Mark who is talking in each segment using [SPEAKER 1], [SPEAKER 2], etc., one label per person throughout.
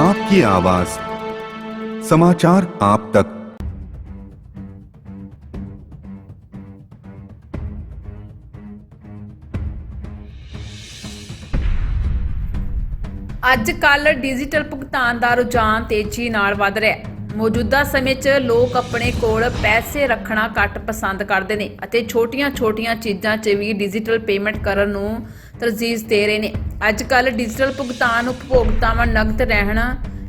[SPEAKER 1] आपकी आवाज समाचार आप तक
[SPEAKER 2] ਅੱਜ ਕੱਲ ਡਿਜੀਟਲ ਭੁਗਤਾਨ ਦਾ ਰੁਝਾਨ ਤੇਜ਼ੀ ਨਾਲ ਵੱਧ ਰਿਹਾ ਹੈ ਮੌਜੂਦਾ ਸਮੇਂ 'ਚ ਲੋਕ ਆਪਣੇ ਕੋਲ ਪੈਸੇ ਰੱਖਣਾ ਘੱਟ ਪਸੰਦ ਕਰਦੇ ਨੇ ਅਤੇ ਛੋਟੀਆਂ-ਛੋਟੀਆਂ ਚੀਜ਼ਾਂ 'ਚ ਵੀ ਡਿਜੀਟਲ ਪੇਮੈਂਟ ਕਰਨ ਨੂੰ ਤਰਜੀਹ ਦੇ ਰਹੇ ਨੇ ਅੱਜ ਕੱਲ ਡਿਜੀਟਲ ਭੁਗਤਾਨ ਉਪਭੋਗਤਾਵਾਂ ਨਗਦ ਰਹਿਣਾ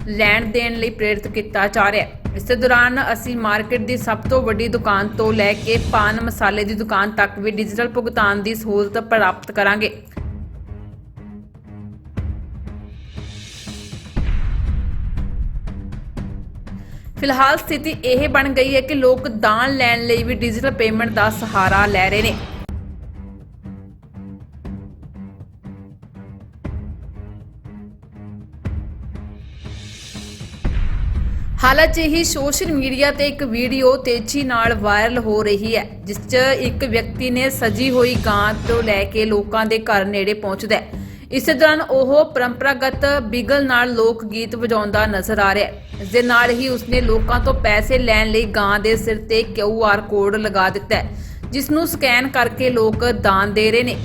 [SPEAKER 2] ਲੈਣ ਦੇਣ ਲਈ ਪ੍ਰੇਰਿਤ ਕੀਤਾ ਜਾ ਰਿਹਾ ਹੈ। ਇਸੇ ਦੌਰਾਨ ਅਸੀਂ ਮਾਰਕੀਟ ਦੀ ਸਭ ਤੋਂ ਵੱਡੀ ਦੁਕਾਨ ਤੋਂ ਲੈ ਕੇ ਪਾਨ ਮਸਾਲੇ ਦੀ ਦੁਕਾਨ ਤੱਕ ਵੀ ਡਿਜੀਟਲ ਭੁਗਤਾਨ ਦੀ ਸਹੂਲਤ ਪ੍ਰਾਪਤ ਕਰਾਂਗੇ। ਫਿਲਹਾਲ ਸਥਿਤੀ ਇਹ ਬਣ ਗਈ ਹੈ ਕਿ ਲੋਕ ਦਾਨ ਲੈਣ ਲਈ ਵੀ ਡਿਜੀਟਲ ਪੇਮੈਂਟ ਦਾ ਸਹਾਰਾ ਲੈ ਰਹੇ ਨੇ। ਹਾਲਾਂਕਿ ਹੀ ਸੋਸ਼ਲ ਮੀਡੀਆ ਤੇ ਇੱਕ ਵੀਡੀਓ ਤੇਜ਼ੀ ਨਾਲ ਵਾਇਰਲ ਹੋ ਰਹੀ ਹੈ, ਜਿਸ 'ਚ ਇੱਕ ਵਿਅਕਤੀ ਨੇ ਸਜੀ ਹੋਈ ਗਾਂ ਤੋਂ ਲੈ ਕੇ ਲੋਕਾਂ ਦੇ ਘਰ ਨੇੜੇ ਪਹੁੰਚਦਾ ਹੈ। ਇਸੇ ਦੌਰਾਨ ਉਹ ਪਰੰਪਰਾਗਤ ਬਿਗਲ ਨਾਲ ਲੋਕ ਗੀਤ ਵਜਾਉਂਦਾ ਨਜ਼ਰ ਆ ਰਿਹਾ ਹੈ। ਇਸ ਦੇ ਨਾਲ ਹੀ ਉਸਨੇ ਲੋਕਾਂ ਤੋਂ ਪੈਸੇ ਲੈਣ ਲਈ ਗਾਂ ਦੇ ਸਿਰ ਤੇ ਕਿਊ ਆਰ ਕੋਡ ਲਗਾ ਦਿੱਤਾ ਹੈ, ਜਿਸ ਨੂੰ ਸਕੈਨ ਕਰਕੇ ਲੋਕ ਦਾਨ ਦੇ ਰਹੇ ਨੇ।